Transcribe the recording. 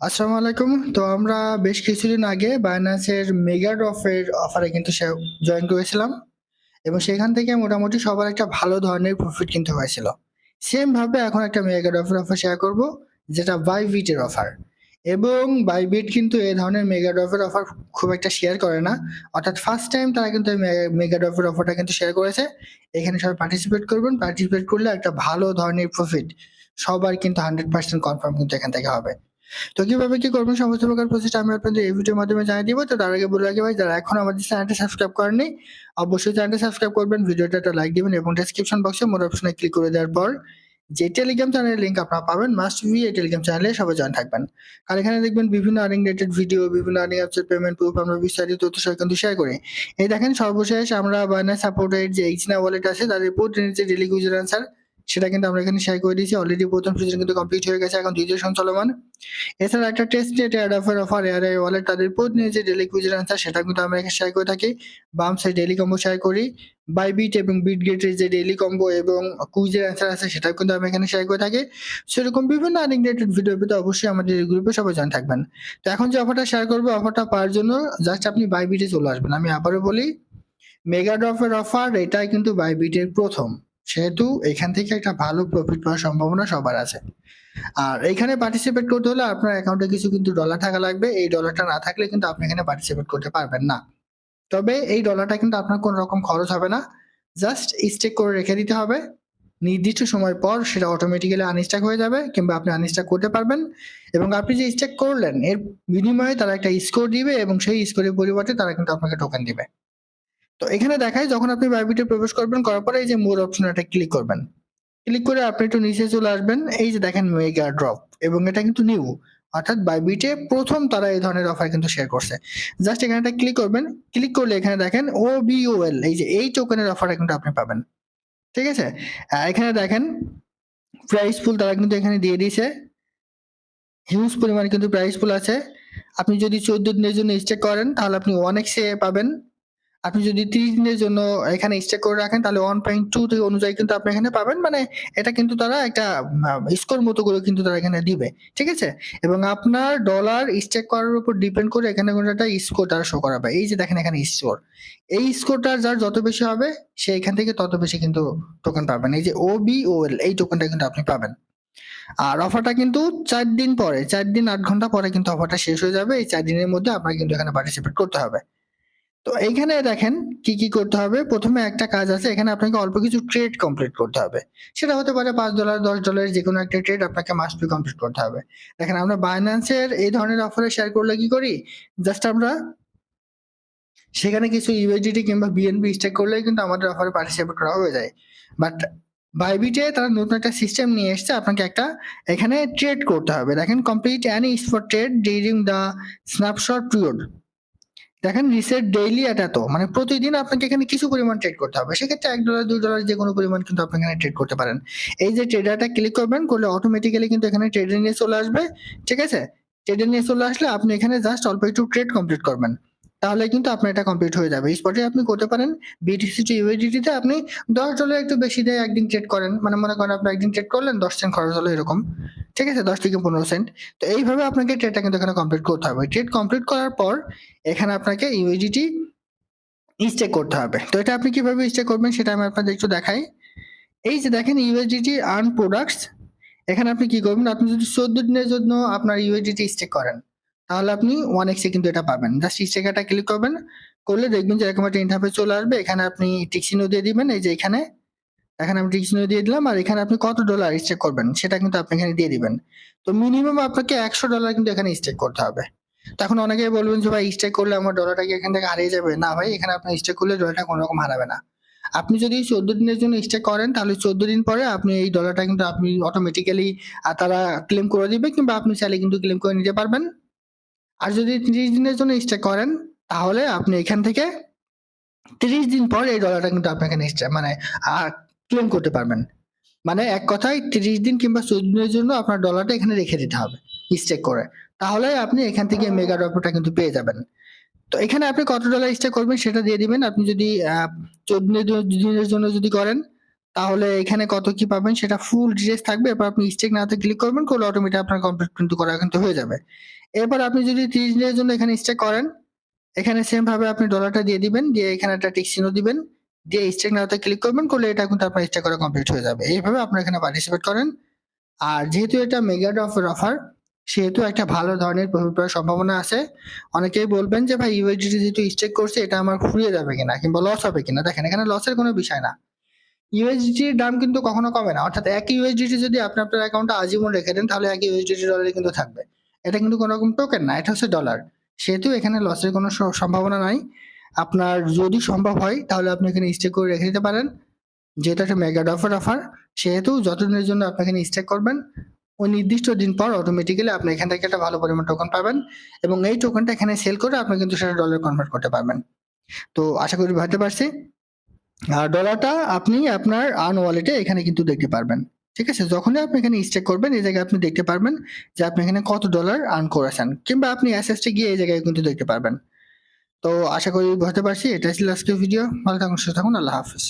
আসসালামু আলাইকুম। তো আমরা বেশ কিছুদিন আগে বাইন্যান্সের মেগা ড্রপের অফারে কিন্তু জয়েন করেছিলাম এবং সেখান থেকে মোটামুটি সবার একটা ভালো ধরনের প্রফিট কিন্তু হয়েছিল। সেম ভাবে এখন একটা মেগা ড্রপের অফার শেয়ার করব, যেটা বাইবিটের অফার এবং বাইবিট কিন্তু এই ধরনের মেগা ড্রপের অফার খুব একটা শেয়ার করে না। অর্থাৎ ফার্স্ট টাইম তারা কিন্তু মেগা ড্রপের অফারটা কিন্তু শেয়ার করেছে। এখানে সবাই পার্টিসিপেট করবেন। পার্টিসিপেট করলে একটা ভালো ধরনের প্রফিট সবার কিন্তু হান্ড্রেড পার্সেন্ট কনফার্ম কিন্তু এখান থেকে হবে। তো কীভাবে কি করবেন? সমস্ত প্রকার প্রসেসটা আমি আপনাদের এই ভিডিওর মাধ্যমে জানিয়ে দিব। তো তার আগে বলে রাখি ভাই, যারা এখন আমাদের চ্যানেলটা সাবস্ক্রাইব করেননি, অবশ্যই চ্যানেলটা সাবস্ক্রাইব করবেন ভিডিওটা একটা লাইক দিবেন এবং ডেসক্রিপশন বক্সে মোর অপশনে ক্লিক করে দেওয়ার পর যে টেলিগ্রাম চ্যানেলের লিঙ্ক আপনারা পাবেন মাস্ট বি এই টেলিগ্রাম চ্যানেলে সবাই জয়েন থাকবেন। আর এখানে দেখবেন বিভিন্ন আর্নিং রিলেটেড ভিডিও বিভিন্ন আর্নিং অ্যাপসের পেমেন্ট প্রুফ আমরা বিস্তারিত তথ্য সহ কিন্তু শেয়ার করি। এই দেখেন সর্বশেষ আমরা বাইনান্স সাপোর্টেড যে এইচনা ওয়ালেট আছে, তাদের প্রতিদিনের যে ডেলি ইউজার আনসার সেটা কিন্তু আমরা এখানে শেয়ার করে দিয়েছি। অলরেডি প্রথম সিজন কিন্তু কমপ্লিট হয়ে গেছে, এখন দ্বিতীয় সন চলমান। এছাড়া একটা test date add offer offer air wallet তাদের প্রতিদিনের যে ডেলি কুইজের আনসার সেটা কিন্তু আমরা এখানে শেয়ার করে থাকি। বাম সাইড ডেলি কম্বো শেয়ার করি। বাই বিট এবং বিট গেটের যে ডেলি কম্বো এবং কুইজের আনসার আছে, সেটাও কিন্তু আমরা এখানে শেয়ার করে থাকি। সেরকম বিভিন্ন আর্নিং রিলেটেড ভিডিও পেতে অবশ্যই আমাদের গ্রুপে সবাই জয়েন থাকবেন। তো এখন যে অফারটা শেয়ার করব অফারটা পাওয়ার জন্য জাস্ট আপনি বাই বিটে চলে আসবেন। আমি আবারও বলি মেগা ড্রপের অফার এটাই কিন্তু বাই বিটের প্রথম। সেহেতু এখান থেকে একটা ভালো প্রফিট পাওয়ার সম্ভাবনা সবার আছে। আর এখানে পার্টিসিপেট করতে হলে আপনার অ্যাকাউন্টে কিছু কিন্তু ডলার থাকা লাগবে। এই ডলারটা না থাকলে কিন্তু আপনি এখানে পার্টিসিপেট করতে পারবেন না। তবে এই ডলারটা কিন্তু আপনার কোনো রকম খরচ হবে না। জাস্ট স্টেক করে রেখে দিতে হবে। নির্দিষ্ট সময় পর সেটা অটোমেটিক্যালি আনস্টাক হয়ে যাবে কিংবা আপনি আনস্টাক করতে পারবেন। এবং আপনি যে স্টেক করলেন, এর বিনিময়ে তারা একটা স্কোর দিবে এবং সেই স্কোরের পরিবর্তে তারা কিন্তু আপনাকে টোকেন দিবে। তো এখানে দেখায় যখন আপনি বাইবিটে প্রবেশ করবেন, করার পরে এই যে মোর অপশন এটা ক্লিক করবেন। ক্লিক করে আপনি একটু নিচে চলে আসবেন, এই যে দেখেন মেগা ড্রপ এবং এটা কিন্তু নিউ অর্থাৎ বাইবিটে প্রথম তারা এই ধরনের অফার কিন্তু শেয়ার করছে। জাস্ট এখানে একটা ক্লিক করবেন ক্লিক করলে এখানে দেখেন ও বিওএল এই যে এই টোকেনের অফারটা কিন্তু আপনি পাবেন। ঠিক আছে? এখানে দেখেন প্রাইস ফুল তারা কিন্তু এখানে দিয়ে দিয়েছে। হিউজ পরিমাণে কিন্তু প্রাইস ফুল আছে। আপনি যদি চোদ্দ দিনের জন্য স্টেক করেন, তাহলে আপনি ওয়ান এক্সে পাবেন। আপনি যদি তিরিশ দিনের জন্য এখানে স্টেক করে রাখেন, তাহলে ওয়ান পয়েন্ট টু থেকে অনুযায়ী কিন্তু আপনি এখানে পাবেন। মানে এটা কিন্তু তারা একটা স্কোর মতো করে কিন্তু তারা এখানে দিবে। ঠিক আছে? এবং আপনার ডলার স্টেক করার উপর ডিপেন্ড করে এখানে কোনো একটা স্কোর তারা শো করাবে। এই যে দেখেন এখানে স্কোর এই স্কোরটা যার যত বেশি হবে, সে এখান থেকে তত বেশি কিন্তু টোকেন পাবেন। এই যে ও বি ও এল এই টোকেনটা কিন্তু আপনি পাবেন। আর অফারটা কিন্তু চার দিন পরে, চার দিন আট ঘণ্টা পরে কিন্তু অফারটা শেষ হয়ে যাবে। এই চার দিনের মধ্যে আপনার কিন্তু এখানে পার্টিসিপেট করতে হবে। তো এইখানে দেখেন কি কি করতে হবে? প্রথমে একটা কাজ আছে, এখানে আপনাকে অল্প কিছু ট্রেড কমপ্লিট করতে হবে। সেটা হতে পারে পাঁচ ডলার দশ ডলারের যে কোনো একটা ট্রেড আপনাকে মাস্ট বি কমপ্লিট করতে হবে। দেখেন আমরা বাইন্যান্সের এই ধরনের অফারে শেয়ার করলে কি করি? জাস্ট আমরা সেখানে কিছু ইউএসডিটি কিংবা বিএনবি স্টেক করলেই কিন্তু আমাদের অফারে পার্টিসিপেট করা হয়ে যায়। বাট বাইবিটে তারা নতুন একটা সিস্টেম নিয়ে এসছে, আপনাকে একটা এখানে ট্রেড করতে হবে। দেখেন complete any spot trade during the snapshot period দেখেন রিসেট ডেইলি এটা তো মানে প্রতিদিন আপনাকে এখানে কিছু পরিমাণ ট্রেড করতে হবে। সেক্ষেত্রে এক ডলার দুই ডলার যে কোনো পরিমাণ কিন্তু আপনি এখানে ট্রেড করতে পারেন। এই যে ট্রেডারটা ক্লিক করবেন, করলে অটোমেটিক্যালি কিন্তু এখানে ট্রেডে নিয়ে চলে আসবে। ঠিক আছে? ট্রেডে নিয়ে চলে আসলে আপনি এখানে জাস্ট অল্প একটু ট্রেড কমপ্লিট করবেন। তাহলে কিন্তু আপনার এটা কমপ্লিট হয়ে যাবে। স্পটে আপনি করতে পারেন বিটিসি টু ইউএসডিটি তে আপনি দশ ডলার একটু বেশি দিয়ে একদিন ট্রেড করেন। মানে মনে করেন আপনি একদিন ট্রেড করলেন, দশ সেন্ট খরচ হলো এরকম। ঠিক আছে? দশ থেকে পনেরো সেন্ট তো এইভাবে আপনাকে ট্রেডটা কিন্তু এখানে কমপ্লিট করতে হবে। ট্রেড কমপ্লিট করার পর এখানে আপনাকে ইউএসডিটি স্টেক করতে হবে। তো এটা আপনি কীভাবে স্টেক করবেন সেটা আমি আপনাদের একটু দেখাই। এই যে দেখেন ইউএসডিটি আর্ন প্রোডাক্টস এখানে আপনি কি করবেন? আপনি যদি চোদ্দ দিনের জন্য আপনার ইউএসডিটি স্টেক করেন। তাহলে আপনি ওয়ান এক্সে কিন্তু এটা পাবেন। জাস্ট স্টেকারটা ক্লিক করবেন, করলে দেখবেন যে এরকম একটা ইন্টারফেস চলে আসবে। এখানে আপনি টিকসিনো দিয়ে দিবেন, এই যে এখানে। এখানে আমি টিকসিনো দিয়ে দিলাম, আর এখানে আপনি কত ডলার স্টেক করবেন, সেটা কিন্তু আপনি এখানে দিয়ে দিবেন। তো মিনিমাম আপনাকে একশো ডলার কিন্তু এখানে স্টেক করতে হবে। তখন অনেকেই বলবেন যে, ভাই স্টেক করলে আমার ডলারটা কি এখান থেকে হারিয়ে যাবে? না ভাই, এখানে আপনি স্টেক করলে ডলারটা কোনো রকম হারাবে না। আপনি যদি চোদ্দ দিনের জন্য স্টেক করেন, তাহলে চোদ্দ দিন পরে আপনি এই ডলারটা কিন্তু আপনি অটোমেটিক্যালি তারা ক্লেম করে দিবে, কিংবা আপনি চাইলে কিন্তু ক্লেম করে নিতে পারবেন। আর যদি তিরিশ দিনের জন্য স্টেক করেন, তাহলে আপনি এখান থেকে তিরিশ দিন পর এই ডলারটা কিন্তু আপনি এখানে স্টে- মানে ক্লেম করতে পারবেন। মানে এক কথায় তিরিশ দিন কিংবা চোদ্দ দিনের জন্য আপনার ডলারটা এখানে রেখে দিতে হবে স্টেক করে। তাহলে আপনি এখান থেকে মেগা ড্রপটা কিন্তু পেয়ে যাবেন। তো এখানে আপনি কত ডলার স্টেক করবেন সেটা দিয়ে দিবেন। আপনি যদি চোদ্দ দিনের জন্য যদি করেন তাহলে এখানে কত কি পাবেন? সেটা ফুল ডিটেলস থাকবে। এরপর আপনি স্টেক নাতে ক্লিক করবেন, করলে অটোমেটিক আপনার কমপ্লিট কিন্তু করা কিন্তু হয়ে যাবে। এরপর আপনি যদি তিরিশ দিনের জন্য এখানে স্টেক করেন, এখানে সেম ভাবে আপনি ডলারটা দিয়ে দিবেন, দিয়ে এখানে একটা টিক দিবেন, দিয়ে স্টেক নাওতে ক্লিক করবেন, করলে এটা কিন্তু আপনার স্টেক করা কমপ্লিট হয়ে যাবে। এইভাবে আপনারা এখানে পার্টিসিপেট করেন। আর যেহেতু এটা মেগা অফার অফার সেহেতু একটা ভালো ধরনের প্রফিট পাওয়ার সম্ভাবনা আছে। অনেকেই বলবেন যে, ভাই ইউএসডিটি যেহেতু স্টেক করছে, এটা আমার ফুরিয়ে যাবে কিনা কিংবা লস হবে কিনা? দেখেন, এখানে লসের কোনো বিষয় না। ইউএসডিটির দাম কিন্তু কখনো কমে না। অর্থাৎ এক ইউএসডিটি যদি আপনি আপনার অ্যাকাউন্টে আজীবন রেখে দেন, তাহলে এক ইউএসডিটি ডলারে কিন্তু থাকবে। এটা কিন্তু কোনো রকম টোকেন না, এটা হচ্ছে ডলার সেহেতু এখানে লসের কোনো সম্ভাবনা নাই। আপনার যদি সম্ভব হয়, তাহলে আপনি এখানে স্টেক করে রেখে দিতে পারেন। যেহেতু একটা মেগা অফার অফার সেহেতু যতদিনের জন্য আপনি এখানে স্টেক করবেন, ওই নির্দিষ্ট দিন পর অটোমেটিক্যালি আপনি এখান থেকে একটা ভালো পরিমাণ টোকেন পাবেন এবং এই টোকেনটা এখানে সেল করে আপনি কিন্তু সেটা ডলার কনভার্ট করতে পারবেন। তো আশা করি ভাবতে পারছি। ডলারটা আপনি আপনার আর্ন ওয়ালেটে এখানে কিন্তু দেখতে পারবেন। ঠিক আছে? যখনই আপনি এখানে স্টেক করবেন, এই জায়গায় আপনি দেখতে পারবেন যে আপনি এখানে কত ডলার আর্ন করেছেন। কিংবা আপনি অ্যাসেসটে গিয়ে এই জায়গায় কিন্তু দেখতে পারবেন। তো আশা করি বুঝতে পারছি। এটাই ছিল আজকের ভিডিও ভালো থাকুন, সুস্থ থাকুন। আল্লাহ হাফিজ।